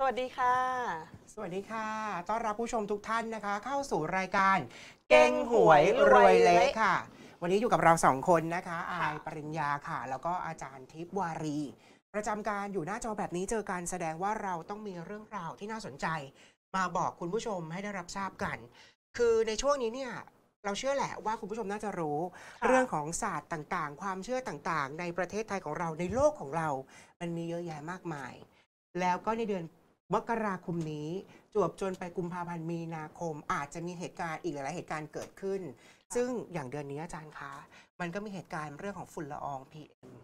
สวัสดีค่ะ สวัสดีค่ะ ต้อนรับผู้ชมทุกท่านนะคะ เข้าสู่รายการ เก่งหวยรวยเละค่ะ วันนี้อยู่กับเราสองคนนะคะค่ะอายปริญญาค่ะ แล้วก็อาจารย์ทิพย์วารี ประจำการอยู่หน้าจอแบบนี้เจอการแสดงว่าเราต้องมีเรื่องราวที่น่าสนใจ มาบอกคุณผู้ชมให้ได้รับทราบกัน คือในช่วงนี้เนี่ยเราเชื่อแหละว่าคุณผู้ชมน่าจะรู้ค่ะเรื่องของศาสตร์ต่างๆ ความเชื่อต่างๆ ในประเทศไทยของเราในโลกของเรา มันมีเยอะแยะมากมาย แล้วก็ในเดือน มกราคมนี้จวบจนไปกุมภาพันธ์มีนาคม อาจจะมีเหตุการณ์อีกหลายๆเหตุการณ์เกิดขึ้น ซึ่งอย่างเดือนนี้อาจารย์คะ มันก็มีเหตุการณ์เรื่องของฝุ่นละออง PM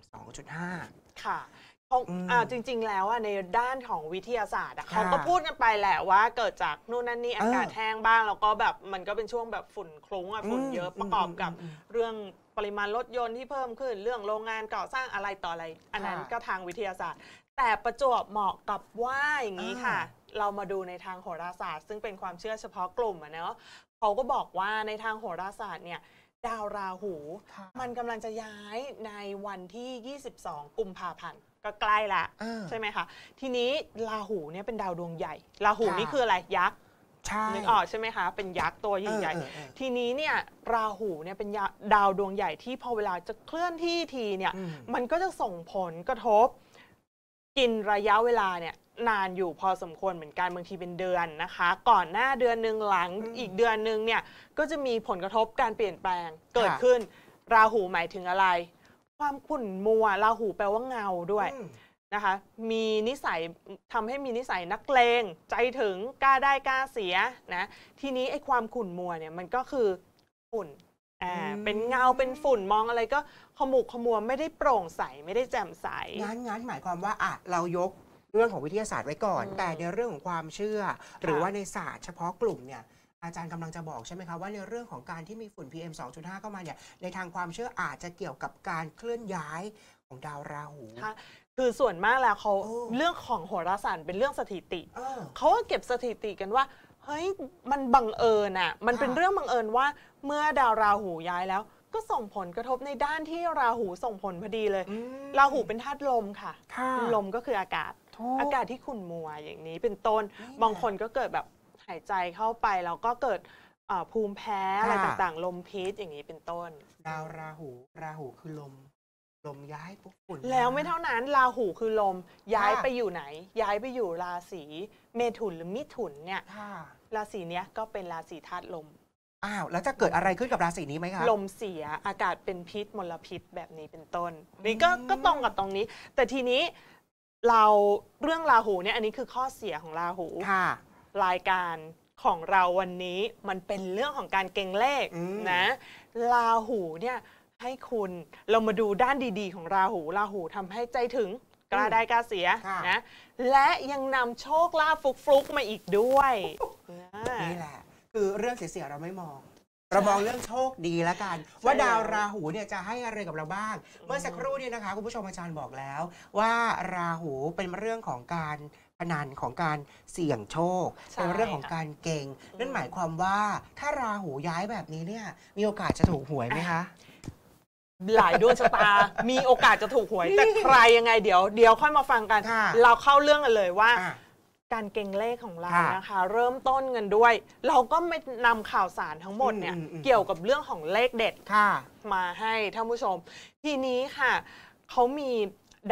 2.5 ค่ะเขาอืมอ่าจริง ๆ แล้วอะในด้านของวิทยาศาสตร์อะค่ะเขาก็พูดกันไปแหละว่าเกิดจากนู่นนั่นนี่เอออากาศแห้งบ้าง แล้วก็แบบมันก็เป็นช่วงแบบฝุ่นคลุ้งอะฝุ่นเยอะอืมประกอบกับอืมอืมเรื่องปริมาณรถยนต์ที่เพิ่มขึ้นเรื่องโรงงานก่อสร้างอะไรต่ออะไร อันนั้นค่ะก็ทางวิทยาศาสตร์ แต่ประจวบเหมาะกับว่าอย่างนี้ค่ะอ่าเรามาดูในทางโหราศาสตร์ ซึ่งเป็นความเชื่อเฉพาะกลุ่มอะเนาะเขาก็บอกว่าในทางโหราศาสตร์เนี่ยดาวราหูค่ะมันกำลังจะย้ายในวันที่ 22 กุมภาพันธ์ก็ใกล้ละเออใช่ไหมคะทีนี้ราหูเนี่ยเป็นดาวดวงใหญ่ราหูค่ะนี่คืออะไรยักษ์ใช่นึกออกใช่ไหมคะเป็นยักษ์ตัวใหญ่เออเออเออๆทีนี้เนี่ยราหูเนี่ยเป็นยาดาวดวงใหญ่ที่พอเวลาจะเคลื่อนที่ทีเนี่ยอืมมันก็จะส่งผลกระทบ กินระยะเวลาเนี่ยนานอยู่พอสมควรเหมือนกันบางทีเป็นเดือนนะคะ ก่อนหน้าเดือนหนึ่งหลังอืมอีกเดือนหนึ่งเนี่ยก็จะมีผลกระทบการเปลี่ยนแปลงเกิดค่ะขึ้น ราหูหมายถึงอะไร ความขุ่นมัวราหูแปลว่าเงาด้วยอืมนะคะ มีนิสัยทำให้มีนิสัยนักเลงใจถึงกล้าได้กล้าเสียนะทีนี้ไอ้ความขุ่นมัวเนี่ยมันก็คือฝุ่น อ่าอืมเป็นเงาเป็นฝุ่นมองอะไรก็ขมุกขมัวไม่ได้โปร่งใสไม่ได้แจ่มใส งั้นงั้นหมายความว่าอะเรายกเรื่องของวิทยาศาสตร์ไว้ก่อนอืมแต่ในเรื่องของความเชื่อ หรือค่ะว่าในศาสตร์เฉพาะกลุ่มเนี่ยอาจารย์กำลังจะบอกใช่ไหมคะว่าในเรื่องของการที่มีฝุ่น PM 2.5 เข้ามาเนี่ยในทางความเชื่ออาจจะเกี่ยวกับการเคลื่อนย้ายของดาวราหูค่ะคือส่วนมากแล้วเขาโอ้เรื่องของโหราศาสตร์เป็นเรื่องสถิติเออเขาก็เก็บสถิติกันว่า เฮ้ยมันบังเอิญอะมันเป็นค่ะเรื่องบังเอิญว่าเมื่อดาวราหูย้ายแล้ว ก็ส่งผลกระทบในด้านที่ราหูส่งผลพอดีเลยอืมราหูเป็นธาตุลมค่ะค่ะลมก็คืออากาศถูกอากาศที่ขุ่นมัวอย่างนี้เป็นต้นนี่แหละบางคนก็เกิดแบบหายใจเข้าไปแล้วก็เกิดอ่าภูมิแพ้อะไรค่ะต่างๆ ลมพิษอย่างนี้เป็นต้น ดาวราหู ราหูคือลม ลมย้ายปุ๊บฝุ่นแล้วไม่เท่านั้นราหูคือลมย้ายค่ะไปอยู่ไหน ย้ายไปอยู่ราศีเมถุนหรือมิถุนเนี่ยค่ะ ราศีเนี้ยก็เป็นราศีธาตุลม อ้าวแล้วจะเกิดอะไรขึ้นกับราศีนี้ไหมคะลมเสียอากาศเป็นพิษมลพิษแบบนี้เป็นต้น นี่ก็ก็ตรงกับตรงนี้ แต่ทีนี้เราเรื่องราหูเนี่ยอันนี้คือข้อเสียของราหูค่ะ รายการของเราวันนี้มันเป็นเรื่องของการเก่งเลขอืมนะราหูเนี่ยให้คุณเรามาดูด้านดี ๆ ของราหูราหูทำให้ใจถึง กล้าได้กล้าเสียค่ะนะและยังนำโชคลาภฟลุกๆมาอีกด้วยนะนี่แหละ คือเรื่องเสียๆเราไม่มองเรามองเรื่องโชคดีแล้วกัน ว่าดาวราหูเนี่ยจะให้อะไรกับเราบ้าง เมื่อสักครู่เนี่ยนะคะคุณผู้ชมอาจารย์บอกแล้ว ว่าราหูเป็นเรื่องของการพนันของการเสี่ยงโชคใช่เป็นเรื่องของการเก่ง นั่นหมายความว่าถ้าราหูย้ายแบบนี้เนี่ยมีโอกาสจะถูกหวยไหมคะ หลายดวงชะตา มีโอกาสจะถูกหวย แต่ใครยังไงเดี๋ยวเดี๋ยวค่อยมาฟังกัน ค่ะเราเข้าเรื่องกันเลยว่า อะการเก่งเลขของเราค่ะนะคะ เริ่มต้นกันด้วย เราก็ไม่นำข่าวสารทั้งหมดเนี่ย อืมอืมอืม เกี่ยวกับเรื่องของเลขเด็ด ค่ะ มาให้ท่านผู้ชม ทีนี้ค่ะเขามี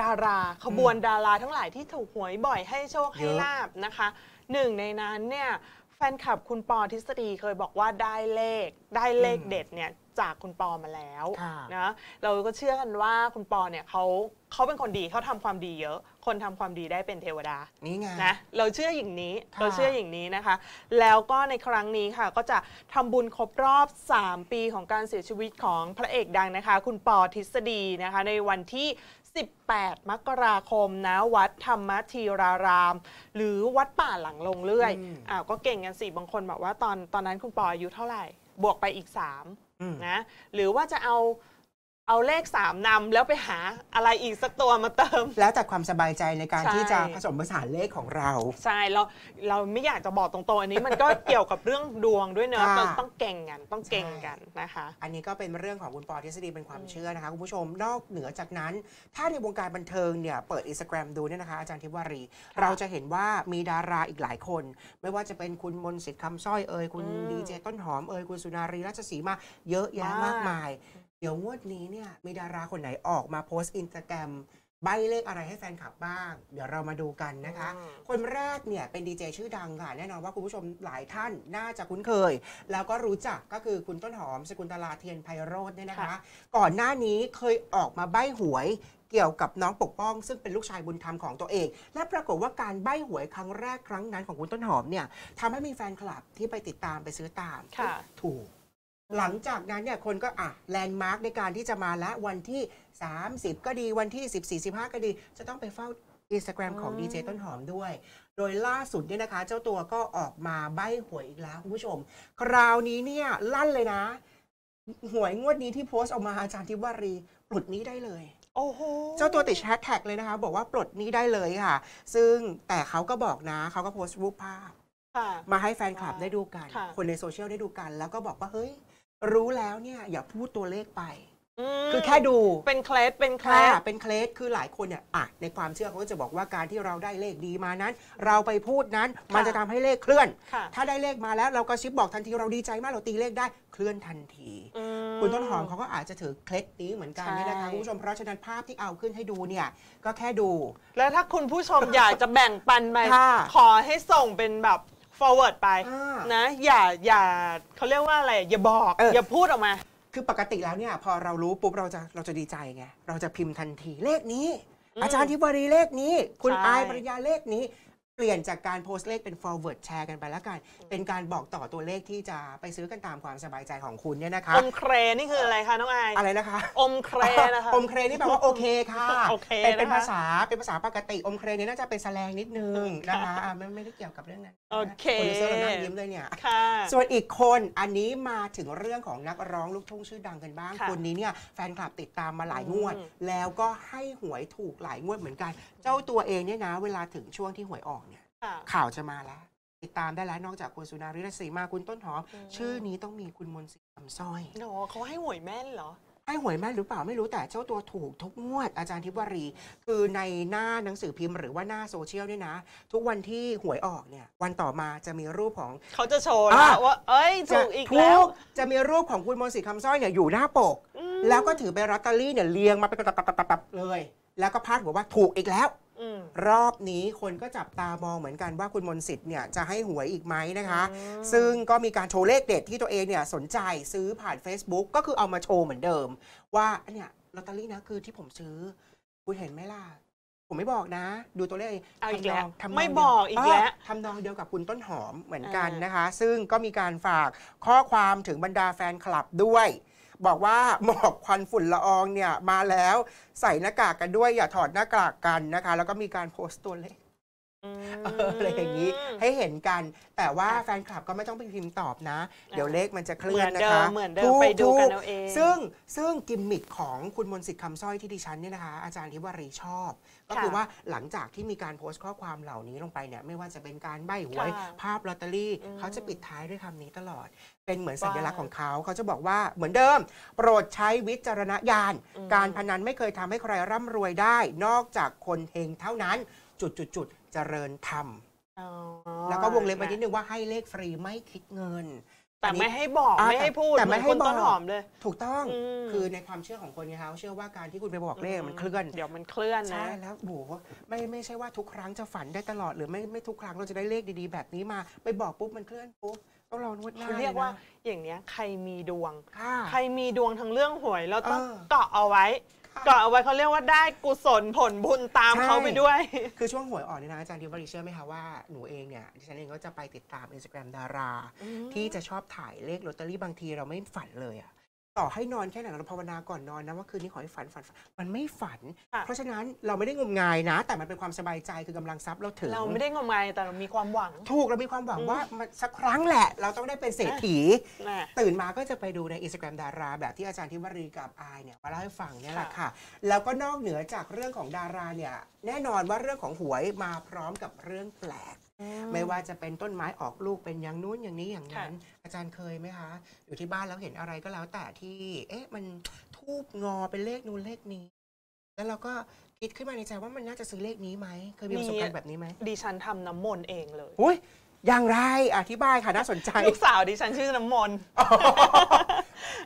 ดาราขบวนดาราทั้งหลายที่ถูกหวยบ่อยให้โชคให้เยอะ ลาบนะคะหนึ่งในนั้นเนี่ยแฟนคลับคุณปอทฤษฎีเคยบอกว่าได้เลข ได้เลขเด็ดเนี่ย จากคุณปอมาแล้วค่ะนะเราก็เชื่อกันว่าคุณปอเนี่ยเขาเขาเป็นคนดีเขาทำความดีเยอะ คนทำความดีได้เป็นเทวดานี่ไงนะเราเชื่ออย่างนี้ค่ะเราเชื่ออย่างนี้นะคะ แล้วก็ในครั้งนี้ค่ะ ก็จะทำบุญครบรอบ 3 ปีของการเสียชีวิตของพระเอกดังนะคะ คุณปอทฤษฎีนะคะ ในวันที่ 18 มกราคมนะวัดธรรมธีราราม หรือวัดป่าหลังลงเรื่อยอืมอ้าวก็เก่งกันสิบางคนบอกว่าตอนตอนนั้นคุณปออายุเท่าไหร่ บวกไปอีก3อืม นะหรือว่าจะเอา เอาเลขสามนำแล้วไปหาอะไรอีกสักตัวมาเติม แล้วแต่ความสบายใจในการใช่ ที่จะผสมผสานเลขของเรา ใช่เราเราไม่อยากจะบอกตรงๆอันนี้มันก็ เกี่ยวกับเรื่องดวงด้วยเนอะค่ะต้องต้องเก่งกันต้องเก่งกันนะคะ อันนี้ก็เป็นเรื่องของคุณปอทฤษฎีเป็นความเชื่อนะคะคุณผู้ชมนอกเหนือจากนั้น ถ้าในวงการบันเทิงเนี่ยเปิดอินสตาแกรมดูเนี่ยนะคะอาจารย์ทิพวารี ค่ะเราจะเห็นว่ามีดาราอีกหลายคน ไม่ว่าจะเป็นคุณมนต์สิทธิ์คำสร้อยเอ่ยคุณอืมดีเจต้นหอมเอ่ยคุณสุนารีราชสีมาเยอะแยะมากมากมาย เดี๋ยวงวดนี้เนี่ยมีดาราคนไหนออกมาโพสต์อินสตาแกรมใบเลขอะไรให้แฟนคลับบ้าง เดี๋ยวเรามาดูกันนะคะอืมคนแรกเนี่ยเป็นดีเจชื่อดังค่ะ แน่นอนว่าคุณผู้ชมหลายท่านน่าจะคุ้นเคย แล้วก็รู้จักก็คือคุณต้นหอมสกุลตลาเทียนไพโรธเนี่ยนะคะค่ะก่อนหน้านี้เคยออกมาใบ้หวยเกี่ยวกับน้องปกป้อง ซึ่งเป็นลูกชายบุญธรรมของตัวเอง และปรากฏว่าการใบ้หวยครั้งแรกครั้งนั้นของคุณต้นหอมเนี่ยทำให้มีแฟนคลับที่ไปติดตามไปซื้อตามค่ะถูก หลังจากนั้นเนี่ยคนก็อะแลนด์มาร์กในการที่จะมาและวันที่ 30 ก็ดีวันที่ 14 15 ก็ดี จะต้องไปเฝ้าอินสตาแกรมของอืมดีเจต้นหอมด้วย โดยล่าสุดเนี่ยนะคะ เจ้าตัวก็ออกมาใบ้หวยอีกแล้วคุณผู้ชม คราวนี้เนี่ยลั่นเลยนะ หวยงวดนี้ที่โพสต์ออกมาอาจารย์ทิวารีปลดหนี้ได้เลย โอ้โห เจ้าตัวติดแฮชแท็กเลยนะคะ บอกว่าปลดหนี้ได้เลยค่ะ ซึ่งแต่เขาก็บอกนะเขาก็โพสต์รูปภาพค่ะมาให้แฟนคลับได้ดูกันค่ะคนในโซเชียลได้ดูกัน แล้วก็บอกว่าเฮ้ย รู้แล้วเนี่ยอย่าพูดตัวเลขไปมคือแค่ดูเป็นเคล็ดเป็นเคล็ค่ะดเป็นเคล็ดคือหลายคนเนี่ยอะในความเชื่อเขาก็จะบอกว่าการที่เราได้เลขดีมานั้น เราไปพูดนั้นมันจะทำให้เลขเคลื่อนค่ะถ้าได้เลขมาแล้วเราก็ชิปบอกทันทีเราดีใจมากเราตีเลขได้เคลื่อนทันทีอืมคุณต้นหอมเขาก็อาจจะถือเคล็ดนี้เหมือนกันใช่เนี่ยนะคะคุณผู้ชมเพราะฉะนั้นภาพที่เอาขึ้นให้ดูเนี่ยก็แค่ดู แล้วถ้าคุณผู้ชมอยากจะแบ่งปันไปค่ะขอให้ส่งเป็นแบบ forward ไปอ่านะอย่าอย่าเขาเรียกว่าอะไร อย่าบอก เอออ อย่าพูดออกมา คือปกติแล้วเนี่ย พอเรารู้ปุ๊บเราจะเราจะดีใจไงเราจะพิมพ์ทันทีเลขนี้อืมอาจารย์ทิบวารีเลขนี้ คุณใช่ อายปริยาเลขนี้ เปลี่ยนจากการโพสต์เลขเป็น forward แชร์กันไปแล้วกัน เป็นการบอกต่อตัวเลขที่จะไปซื้อกันตามความสบายใจของคุณเนี่ยนะคะ อมเครนี่คืออะไรคะน้องอายอะไรนะคะ อมเครนะคะ อมเครนี่แปลว่าโอเคค่ะโอเคเป็นเป็นนะคะ ภาษาเป็นภาษาปกติอมเครนี่น่าจะเป็นแสแลงนิดนึงนะคะอะไม่ไม่ได้เกี่ยวกับเรื่องนั้นโอเค โปรดิวเซอร์เรานั่งยิ้มเลยเนี่ย ค่ะ ส่วนอีกคนอันนี้มาถึงเรื่องของนักร้องลูกทุ่งชื่อดังกันบ้าง ค่ะคนนี้เนี่ยแฟนคลับติดตามมาหลายงวด อืม แล้วก็ให้หวยถูกหลายงวดเหมือนกัน เจ้าตัวเองเนี่ยนะ เวลาถึงช่วงที่หวยออกเนี่ยค่ะ ข่าวจะมาแล้ว ติดตามได้แล้วนอกจากคุณสุนารีรัศสีมาคุณต้นหอมอืมชื่อนี้ต้องมีคุณมนต์สิทธิ์คำสร้อยโอ้เขาให้หวยแม่นเหรอให้หวยแม่นหรือเปล่าไม่รู้แต่เจ้าตัวถูกทุกงวดอาจารย์ทิพวารี คือในหน้าหนังสือพิมพ์หรือว่าหน้าโซเชียลเนี่ยนะ ทุกวันที่หวยออกเนี่ย วันต่อมาจะมีรูปของ เขาจะโชว์อะแล้วว่า เอ้ยถูกอีกจะแล้วถูจะมีรูปของคุณมนต์สิทธิ์คำสร้อยเนี่ยอยู่หน้าปกอืมแล้วก็ถือเป็นลอตเตอรี่เนี่ยเรียงมาเป็นตับๆๆๆเลย แล้วก็พาดหัวว่าถูกอีกแล้วอืม รอบนี้คนก็จับตามองเหมือนกันว่าคุณมนต์สิทธิ์เนี่ยจะให้หวยอีกไหมนะคะอืมซึ่งก็มีการโชว์เลขเด็ดที่ตัวเองเนี่ยสนใจซื้อผ่าน Facebook ก็คือเอามาโชว์เหมือนเดิม ว่าอันเนี่ยลอตเตอรี่นะคือที่ผมซื้อ คุณเห็นไหมล่ะ ผมไม่บอกนะ ดูตัวเลขเอาอีกแล้วทำนงไม่ทำนงบอกอีกแล้วเทำนองเดียวกับคุณต้นหอมเหมือนกันอ่านนะคะ ซึ่งก็มีการฝากข้อความถึงบรรดาแฟนคลับด้วย บอกว่าหมอกควันฝุ่นละอองเนี่ยมาแล้วใส่หน้ากากกันด้วยอย่าถอดหน้ากากกันนะคะ แล้วก็มีการโพสต์ตัวเลข อืมเอออะไรอย่างนี้ให้เห็นกัน แต่ว่าค่ะแฟนคลับก็ไม่ต้องไปพิมพ์ตอบนะอ่าเดี๋ยวเลขมันจะเคเหลื่มืออนนนะเดิคะมเหมือนเดิมถูไปดูกันถูเอาเองซึ่งซึ่งกิมมิคของคุณมนต์สิทธิ์คำสร้อยที่ดิฉันเนี่ยนะคะ อาจารย์ทิวารีชอบ ก็คือค่ะว่าหลังจากที่มีการโพสต์ข้อความเหล่านี้ลงไปเนี่ยไม่ว่าจะเป็นการใบ้หวยค่ะภาพลอตเตอรี่อืมเขาจะปิดท้ายด้วยคำนี้ตลอด เป็นเหมือนสัญลักษณ์ว่าของเขาเขาจะบอกว่าเหมือนเดิม โปรดใช้วิจารณญาณอืมการพนันไม่เคยทำให้ใครร่ำรวยได้ นอกจากคนเฮงเท่านั้นจุดจุดจุดๆๆ เจริญธรรมอ๋อแล้วก็วงเล็บไว้นิดนึงว่าให้เลขฟรีไม่คิดเงิน แต่อันนี้ไม่ให้บอกอ่าไม่ให้พูดแต่ไม่เอนให้คุณต้นบอกหอมเลย ถูกต้องอืมคือในความเชื่อของคนไงคะเขาเชื่อว่าการที่คุณไปบอกเลขมันเคลื่อน เดี๋ยวมันเคลื่อนใช่นะแล้วโอ้โหไม่ไม่ใช่ว่าทุกครั้งจะฝันได้ตลอดหรือไม่ไม่ทุกครั้งเราจะได้เลขดีๆ แบบนี้มาไปบอกปุ๊บมันเคลื่อนปุ๊บต้องรอนวดหน้าเขาเรียกว่าลนะอย่างเนี้ยใครมีดวงค่ะใครมีดวงทางเรื่องหวยเราต้องเออเกาะเอาไว้ค่ะ เกาะเอาไว้เขาเรียกว่าได้กุศลผลบุญตามใช่เขาไปด้วย คือช่วงหวยออกเนี่ยนะอาจารย์ดิวบริเชื่อไหมคะว่าหนูเองเนี่ยดิฉันเองก็จะไปติดตามอินสตาแกรมดารา ที่จะชอบถ่ายเลขลอตเตอรี่บางทีเราไม่ฝันเลยอะ ต่อให้นอนแค่ไหนเราภาวนาก่อนนอนนะว่าคืนนี้ขอให้ฝันฝันฝันมันไม่ฝันค่ะเพราะฉะนั้นเราไม่ได้งมงายนะ แต่มันเป็นความสบายใจคือกำลังทรัพย์เราถึงเราไม่ได้งมงายแต่เรามีความหวัง ถูกเรามีความหวังอืมว่ามันสักครั้งแหละ เราต้องได้เป็นเศรษฐีนะตื่นมาก็จะไปดูในอินสตาแกรมดารา แบบที่อาจารย์ทิวรีกับอายเนี่ยมาเล่าให้ฟังเนี่ยแหละค่ะ แล้วก็นอกเหนือจากเรื่องของดาราเนี่ยแน่นอนว่าเรื่องของหวยมาพร้อมกับเรื่องแปลก ไม่ว่าจะเป็นต้นไม้ออกลูกเป็นอย่างนู้นอย่างนี้อย่างนั้น อาจารย์เคยไหมคะ อยู่ที่บ้านแล้วเห็นอะไรก็แล้วแต่ที่ เอ๊ะ มันทูบงอเป็นเลขนู้นเลขนี้ แล้วเราก็คิดขึ้นมาในใจว่ามันน่าจะซื้อเลขนี้ไหมเคยมีประสบการณ์แบบนี้ไหมดิฉันทำน้ำมนต์เองเลยอุ้ยอย่างไรอธิบายค่ะน่าสนใจลูกสาวดิฉันชื่อน้ำมนต์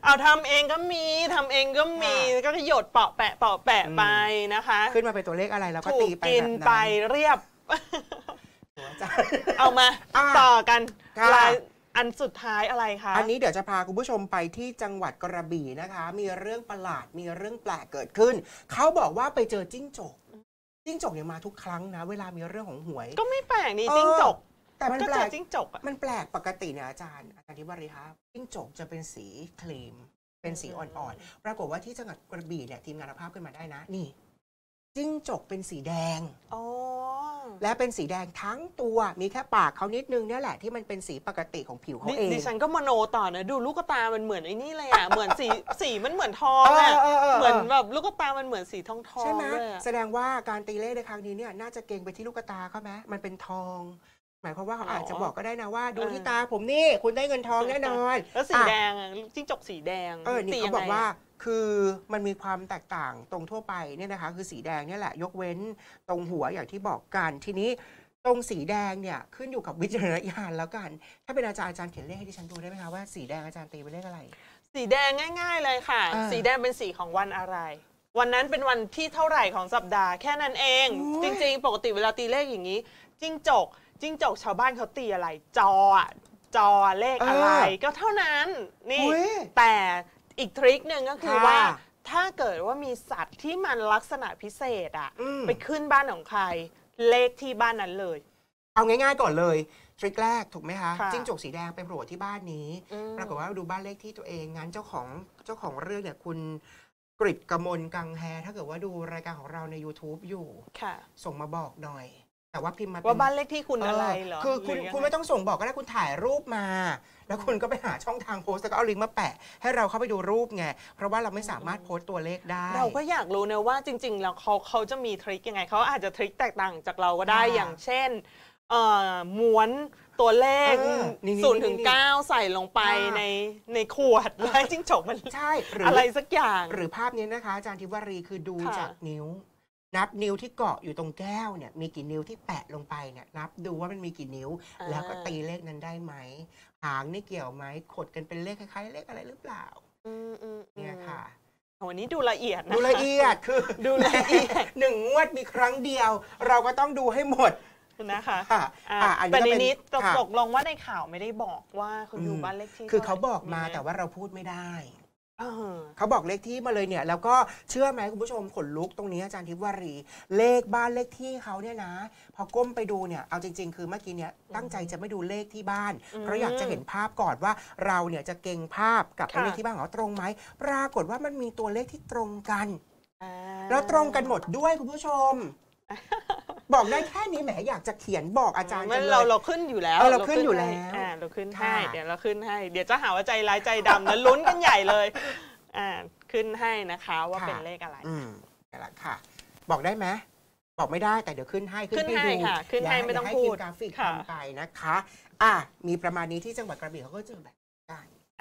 เอาทำเองก็มีทำเองก็มีค่ะก็หยดเปาะแปะเปาะแปะอืมไปนะคะ ขึ้นมาเป็นตัวเลขอะไรแล้วก็ถูตีกไปกินแบบไปนั้นเรียบหัวอาจารย์ เอามาอะต่อกันค่ะลายอันสุดท้ายอะไรคะ อันนี้เดี๋ยวจะพาคุณผู้ชมไปที่จังหวัดกระบี่นะคะ มีเรื่องประหลาด มีเรื่องแปลกเกิดขึ้น เขาบอกว่าไปเจอจิ้งจก จิ้งจกเนี่ยมาทุกครั้งนะ เวลามีเรื่องของหวย ก็ไม่แปลกนี่เออจิ้งจก แต่มันก็แปลเจอกจิ้งจกอะมันแปลกปกติเนี่ยอาจารย์ อาจารย์ทิวารีครับจิ้งจกจะเป็นสีครีม เป็นสีอ่อนๆ ปรากฏว่าที่จังหวัดกระบี่เนี่ยทีมงานเอาภาพขึ้นมาได้นะ นี่ จิ้งจกเป็นสีแดงอ๋อและเป็นสีแดงทั้งตัว มีแค่ปากเขานิดนึงเนี่ยแหละที่มันเป็นสีปกติของผิวเขาดิเอง ดิฉันก็มโนต่อนะ ดูลูกตา มันเหมือนไอ้นี่เลยอะ เหมือนสีสีมันเหมือนทองเออะอเออเออ เหมือนแบบลูกตา มันเหมือนสีทองทองใช่ไหมเลยอะ แสดงว่าการตีเลขในครั้งนี้เนี่ยน่าจะเก่งไปที่ลูกตาเขาไหมมันเป็นทอง หมายความว่าเขาอาจจะบอกก็ได้นะว่า ดูที่ตาผมนี่คุณได้เงินทองแน่นอน แล้วสีอะแดงอะจิ้งจกสีแดงเออนี่ตีเขายังบอกไงว่าอะคือมันมีความแตกต่างตรงทั่วไปเนี่ยนะคะ คือสีแดงเนี่ยแหละ ยกเว้นตรงหัวอย่างที่บอกกันทีนี้ตรงสีแดงเนี่ยขึ้นอยู่กับวิจารณญาณแล้วกัน ถ้าเป็นอาจารย์อาจารย์เขียนเลขให้ดิฉันดูได้ไหมคะว่าสีแดงอาจารย์ตีเป็นเลขอะไร สีแดงง่าย ๆ เลยค่ะอ่าสีแดงเป็นสีของวันอะไร วันนั้นเป็นวันที่เท่าไหร่ของสัปดาห์แค่นั้นเองโอ้ยจริง ๆ ปกติเวลาตีเลขอย่างนี้ จิ้งจก จิ้งจกชาวบ้านเขาตีอะไร จออะจอเลขอะไรก็เท่านั้นนี่อุ๊ยแต่อีกทริคหนึ่งก็คือค่ะว่า ถ้าเกิดว่ามีสัตว์ที่มันลักษณะพิเศษอะอืม ไปขึ้นบ้านของใคร เลขที่บ้านนั้นเลย เอาง่ายๆก่อนเลยทริคแรกถูกไหมคะค่ะจิ้งจกสีแดงไปโผล่ที่บ้านนี้อืม ปรากฏว่าดูบ้านเลขที่ตัวเองงั้นเจ้าของเจ้าของเรื่องเนี่ยคุณกริดกมลกังแฮถ้าเกิดว่าดูรายการของเราใน YouTube อยู่ ค่ะ ส่งมาบอกหน่อย แต่ว่าพิมพ์มาเป็ว่าบ้านเลขที่คุณอะไรเหรอคือคุณหยังคุณไงไม่ต้องส่งบอกก็ได้คุณถ่ายรูปมา แล้วคุณก็ไปหาช่องทางโพสต์แล้วก็เอาลิงก์มาแปะ ให้เราเข้าไปดูรูปไงเพราะว่าเราไม่สามารถโพสต์ตัวเลขได้ เราก็อยากรู้นะว่าจริง ๆ แล้วเขาเขาจะมีทริคยังไงเขาอาจจะทริคแตกต่างจากเราก็ได้ค่ะอย่างเช่นเอ่อม้วนตัวเลขเออนี่ๆศูนย์ถึงนี่ๆเก้าใส่ลงไปค่ะในในขวดแล้วให้จิ้งจกมันใช่หรืออะไรสักอย่าง หรือภาพนี้นะคะอาจารย์ทิวารีคือดูค่ะจากนิ้ว นับนิ้วที่เกาะอยู่ตรงแก้วเนี่ยมีกี่นิ้วที่แปะลงไปเนี่ยนับดูว่ามันมีกี่นิ้ว อ่า แล้วก็ตีเลขนั้นได้ไหมหางนี่เกี่ยวไหมขดกันเป็นเลขคล้ายๆเลขอะไรหรือเปล่าอืมอืมอืมเนี่ยค่ะ วันนี้ดูละเอียดนะ ดูละเอียดคือดูละเอียด หนึ่งงวดมีครั้งเดียว เราก็ต้องดูให้หมดนะคะค่ะอะอะอันแต่นี้ในก็เป็นนี้ตกค่ะ ตกลงว่าในข่าวไม่ได้บอกว่าคุณอยู่อืม บ้านเลขที่คือท่เขาไหร่บอกมาไหแต่ว่าเราพูดไม่ได้ เออเขาบอกเลขที่มาเลยเนี่ย แล้วก็เชื่อไหมคุณผู้ชมขนลุกตรงนี้อาจารย์ทิพวารี เลขบ้านเลขที่เขาเนี่ยนะ พอก้มไปดูเนี่ยเอาจริง ๆ คือเมื่อกี้เนี่ยตั้งใจจะไม่ดูเลขที่บ้านอืมเพราะอยากจะเห็นภาพก่อนว่าเราเนี่ยจะเก่งภาพกับค่ะเลขที่บ้านของเราตรงไหมปรากฏว่ามันมีตัวเลขที่ตรงกันอ่าแล้วตรงกันหมดด้วยคุณผู้ชม บอกได้แค่นี้แหมอยากจะเขียนบอกอาจารย์ไม่จังเลเรายเราขึ้นอยู่แล้วเออเราขึ้นอยู่แล้วให้อ่าเราขึ้นให้ค่ะเดี๋ยวเราขึ้นให้ เดี๋ยวจะหาว่าใจร้ายใจดำนะลุ้นกันใหญ่เลยอ่าขึ้นให้นะคะว่าเป็นเลขอะไรอืมนี่แหละค่ะ บอกได้ไหมบอกไม่ได้แต่เดี๋ยวขึ้นให้ขึ้นให้ดูค่ะ ขึ้นให้เยวไม่ต้องเยวพูทีดมกราฟิกค่ะทำไปนะคะ อะมีประมาณนี้ที่จังหวัดกระบี่เขาก็เจอแบบกัน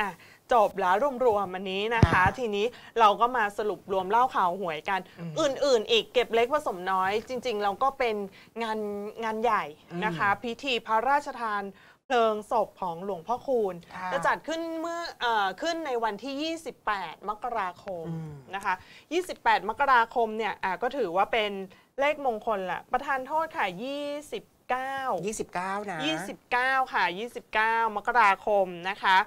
อะจบแล้วรวมๆมันนี้นะคะค่ะทีนี้เราก็มาสรุปรวมเล่าข่าวหวยกันอืมอื่นๆ อีกเก็บเล็กผสมน้อย จริง ๆ เราก็เป็นงานงานใหญ่นะคะ พิธีพระราชทานเพลิงศพของหลวงพ่อคูณค่ะจะจัดขึ้นเมื่อเออขึ้นในวันที่ 28 มกราคมอืมนะคะ 28 มกราคมเนี่ยอะก็ถือว่าเป็นเลขมงคลแหละประธานโทษค่ะ29 29 นะ 29 ค่ะ 29 มกราคมนะคะ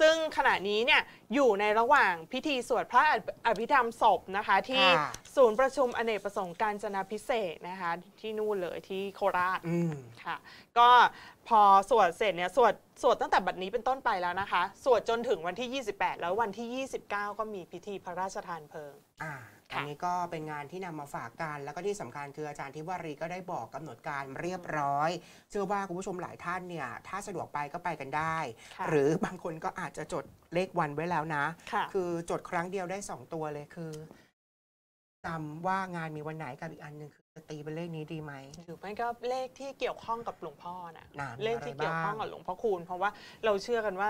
ซึ่งขณะนี้เนี่ยอยู่ในระหว่างพิธีสวดพระอภิธรรมศพนะคะที่ค่ะศูนย์ประชุมอเนกประสงค์การจนาพิเศษกนะคะที่นู่นเลยที่โคราชอืมค่ะก็พอสวดเสร็จเนี่ยสวดสวดตั้งแต่บัดนี้เป็นต้นไปแล้วนะคะ สวดจนถึงวันที่ 28 แล้ววันที่ 29 ก็มีพิธีพระราชทานเพลิง อ่าค่ะอันนี้ก็เป็นงานที่นำมาฝากกัน แล้วก็ที่สำคัญคืออาจารย์ทิวารีก็ได้บอกกำหนดการเรียบร้อย เชื่อว่าคุณผู้ชมหลายท่านเนี่ยถ้าสะดวกไปก็ไปกันได้ค่ะหรือบางคนก็อาจจะจดเลขวันไว้แล้วนะค่ะคือจดครั้งเดียวได้สองตัวเลยคือจำว่างานมีวันไหนกับอีกอันหนึ่งคือจะตีเป็นเลขนี้ดีไหมหรือไม่ก็เลขที่เกี่ยวข้องกับหลวงพ่อนะน่ะมีเลขที่อะไรเกี่ยวข้องบ้างกับหลวงพ่อคูณ เพราะว่าเราเชื่อกันว่า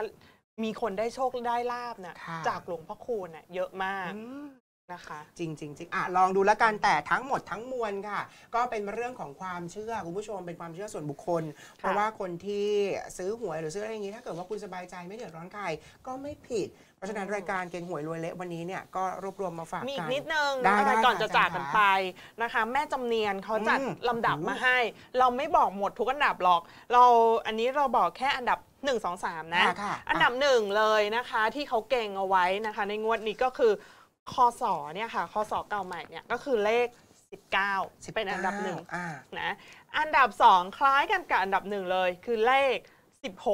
มีคนได้โชคได้ลาบน่ะค่ะจากหลวงพ่อคูณน่ะเยอะมากอืม นะคะจริงจริงจริงอะลองดูแล้วกันแต่ทั้งหมดทั้งมวลค่ะ ก็เป็นเรื่องของความเชื่อคุณผู้ชมเป็นความเชื่อส่วนบุคคล เพราะว่าคนที่ซื้อหวยหรือซื้ออะไรอย่างนี้ ถ้าเกิดว่าคุณสบายใจไม่เดือดร้อนใครก็ไม่ผิด เพราะฉะนั้นอืมรายการเก่งหวยรวยเละวันนี้เนี่ยก็รวบรวมมาฝากมีอีกักนนิดนึงได้นะคะได้ก่อนค่ะจะจากกันอาจารย์ไปนะคะ แม่จำเนียนเขาจัดอืมลำดับโอ้มาให้ เราไม่บอกหมดทุกอันดับหรอก เราอันนี้เราบอกแค่อันดับ1 2 3 นะค่ะค่ะอันดับหนึ่งเลยนะคะ ที่เขาเก่งเอาไว้นะคะ ในงวดนี้ก็คือ คอสอเนี่ยค่ะคอสอเก่าใหม่เนี่ยก็คือเลข 19 เป็นอันดับหนึ่งอ่านะอันดับ2คล้ายกันกับอันดับหนึ่งเลย คือเลข 16สิบห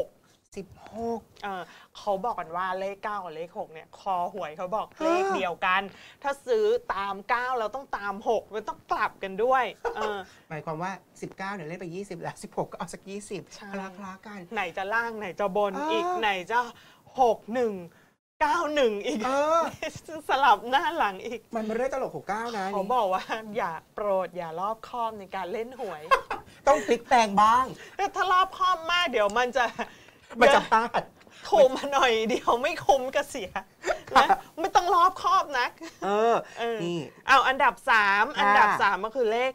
กเออเขาบอกกันว่าเลข 9 กับเลข 6 เนี่ย คอหวยเขาบอกฮะเลขเดียวกัน ถ้าซื้อตาม 9 แล้วต้องตาม 6 มันต้องกลับกันด้วยเออหมายความว่า 19เนี่ยเล่นไป 20 แล้ว 16 ก็เอาสัก 20ใช่คลาคลาๆกัน ไหนจะล่างไหนจะบนอ่าอีกไหนจะ 6 1 9 1 อีก เออ สลับหน้าหลังอีก มันไม่ได้ตลก69นะเขานี่บอกว่าอย่าโปรดอย่ารอบคอบในการเล่นหวย ต้องพลิกแปลงบ้าง ถ้ารอบคอบมากเดี๋ยวมันจะมันจะพลาดถูกมาหน่อยเดียวไม่คุ้มก็เสียนะไม่ต้องรอบคอบนัก เออ เออ นี่ เอาอันดับ3ค่ะอันดับ3ก็คือเลข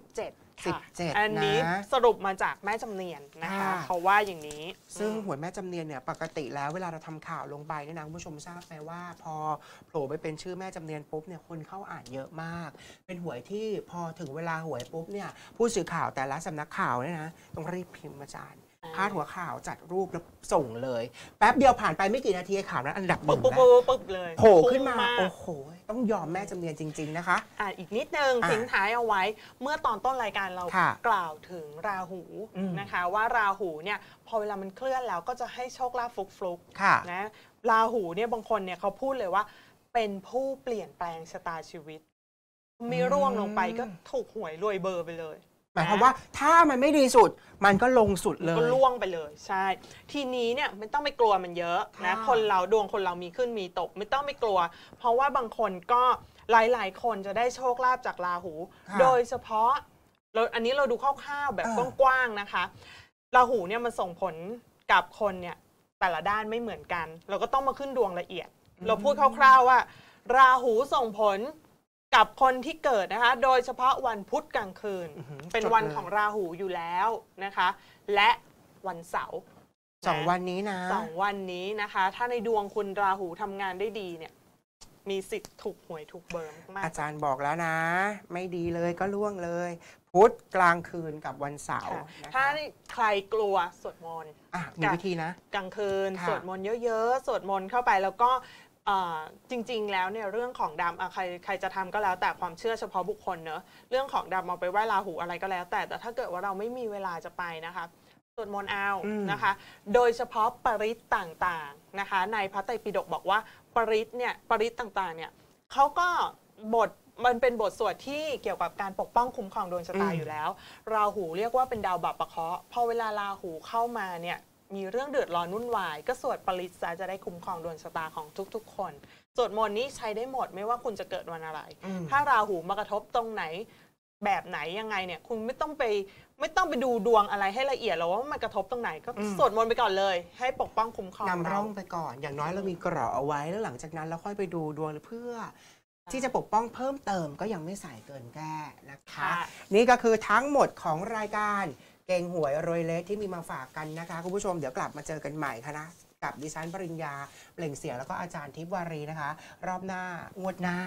17 ค่ะ17อันนี้นะ สรุปมาจากแม่จำเนียนนะคะ ค่ะ เขาว่าอย่างนี้ ซึ่งอืมหวยแม่จำเนียนเนี่ยปกติแล้วเวลาเราทำข่าวลงไปเนี่ยนะคุณผู้ชมทราบไหมว่า พอโผล่ไปเป็นชื่อแม่จำเนียนปุ๊บเนี่ยคนเข้าอ่านเยอะมาก เป็นหวยที่พอถึงเวลาหวยปุ๊บเนี่ยผู้สื่อข่าวแต่ละสำนักข่าวเนี่ยนะต้องรีบพิมพ์อาจารย์อ่าพาดหัวข่าวจัดรูปแล้วส่งเลย แป๊บเดียวผ่านไปไม่กี่นาทีข่าวนั้นอันดับหปุ๊นึ่บงปุ๊บแล้ปุ๊บปุ๊บเลยโผล่ขึ้นมา โอ้โห ต้องยอมแม่จำเนียนจริง ๆ นะคะ อะอีกนิดนึงอะทิ้งท้ายเอาไว้ เมื่อตอนต้นรายการเราค่ะกล่าวถึงราหูอืม นะคะ ว่าราหูเนี่ยพอเวลามันเคลื่อนแล้วก็จะให้โชคลาภฟลุกฟลุกๆค่ะ นะราหูเนี่ยบางคนเนี่ยเขาพูดเลยว่า เป็นผู้เปลี่ยนแปลงชะตาชีวิต มีร่วงลงไปก็ถูกหวยรวยเบอร์ไปเลย มายความว่าถ้ามันไม่ดีสุดมันก็ลงสุดเลยก็ล่วงไปเลยใช่ ทีนี้เนี่ยไม่ต้องไปกลัวมันเยอะนะค่ะคนเราดวงคนเรามีขึ้นมีตก ไม่ต้องไปกลัว เพราะว่าบางคนก็หลายๆ คนจะได้โชคลาภจากราหูค่ะโดยเฉพาะเราอันนี้เราดูคร่าวๆแบบเออกว้างๆนะคะราหูเนี่ยมันส่งผลกับคนเนี่ยแต่ละด้านไม่เหมือนกัน เราก็ต้องมาขึ้นดวงละเอียด เราพูดคร่าวๆว่า ราหูส่งผล กับคนที่เกิดนะคะ โดยเฉพาะวันพุธกลางคืนอื้อหือเป็นจดวันเลยของราหูอยู่แล้วนะคะ และวันเสาร์สองวันนี้นะสองวันนี้นะคะ ถ้าในดวงคุณราหูทำงานได้ดีเนี่ย มีสิทธิ์ถูกหวยถูกเบอร์มากอาจารย์บอกแล้วนะ ไม่ดีเลยก็ล่วงเลย พุธกลางคืนกับวันเสาๆร์ค่ะนะคะถ้าใครกลัวสวดมนต์อะมีวิธีนะ กลางคืนค่ะสวดมนต์เยอะๆสวดมนต์เข้าไปแล้วก็เอ่อ จริงๆ แล้วเนี่ยเรื่องของดำอะใครใครจะทำก็แล้วแต่ความเชื่อเฉพาะบุคคลเนอะเรื่องของดำเอาไปไหว้ราหูอะไรก็แล้ว แต่แต่ถ้าเกิดว่าเราไม่มีเวลาจะไปนะคะสวดมนต์เอาอืมนะคะ โดยเฉพาะปริตต่างๆนะคะ ในพระไตรปิฎกบอกว่าปริตเนี่ยปริตต่างๆเนี่ยเขาก็บทมันเป็นบทสวดที่เกี่ยวกับการปกป้องคุ้มครองดวงชะตาอืมอยู่แล้ว ราหูเรียกว่าเป็นดาวบัพประเคราะห์พอเวลาราหูเข้ามาเนี่ย มีเรื่องเดือดร้อนวุ่นวาย ก็สวดปริตซะจะได้คุ้มครองดวงชะตาของทุกๆ คนสวดมนต์นี้ใช้ได้หมดไม่ว่าคุณจะเกิดวันอะไรอืมถ้าราหูมากระทบตรงไหนแบบไหนยังไงเนี่ยคุณไม่ต้องไปไม่ต้องไปดูดวงอะไรให้ละเอียดหรอกว่ามันกระทบตรงไหนก็อืมสวดมนต์ไปก่อนเลย ให้ปกป้องคุ้มครองนำเราร่องไปก่อน อย่างน้อยเรามีเกราะเอาไว้แล้วหลังจากนั้นเราค่อยไปดูดวงเพื่อ ที่จะปกป้องเพิ่มเติมก็ยังไม่สายเกินแก้นะคะค่ะนี่ก็คือทั้งหมดของรายการ เก่งหวยโรยเล็กที่มีมาฝากกันนะคะ คุณผู้ชมเดี๋ยวกลับมาเจอกันใหม่ค่ะนะกับดิฉันปริญญาเปล่งเสียงแล้วก็อาจารย์ทิพย์วารีนะคะ รอบหน้างวดหน้า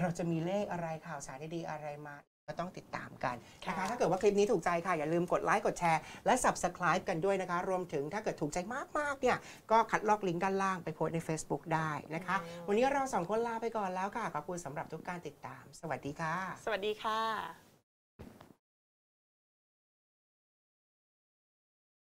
เราจะมีเลขอะไรข่าวสารดีๆอะไรมาก็ต้องติดตามกันนะคะค่ะถ้าเกิดว่าคลิปนี้ถูกใจค่ะ อย่าลืมกดไลค์กดแชร์ และ subscribe กันด้วยนะคะ รวมถึงถ้าเกิดถูกใจมาก ๆ เนี่ย ก็คัดลอกลิงก์ด้านล่างไปโพสต์ใน Facebook ได้นะคะ วันนี้เราสองคนลาไปก่อนแล้วค่ะ ขอบคุณสำหรับทุกการติดตาม สวัสดีค่ะ สวัสดีค่ะ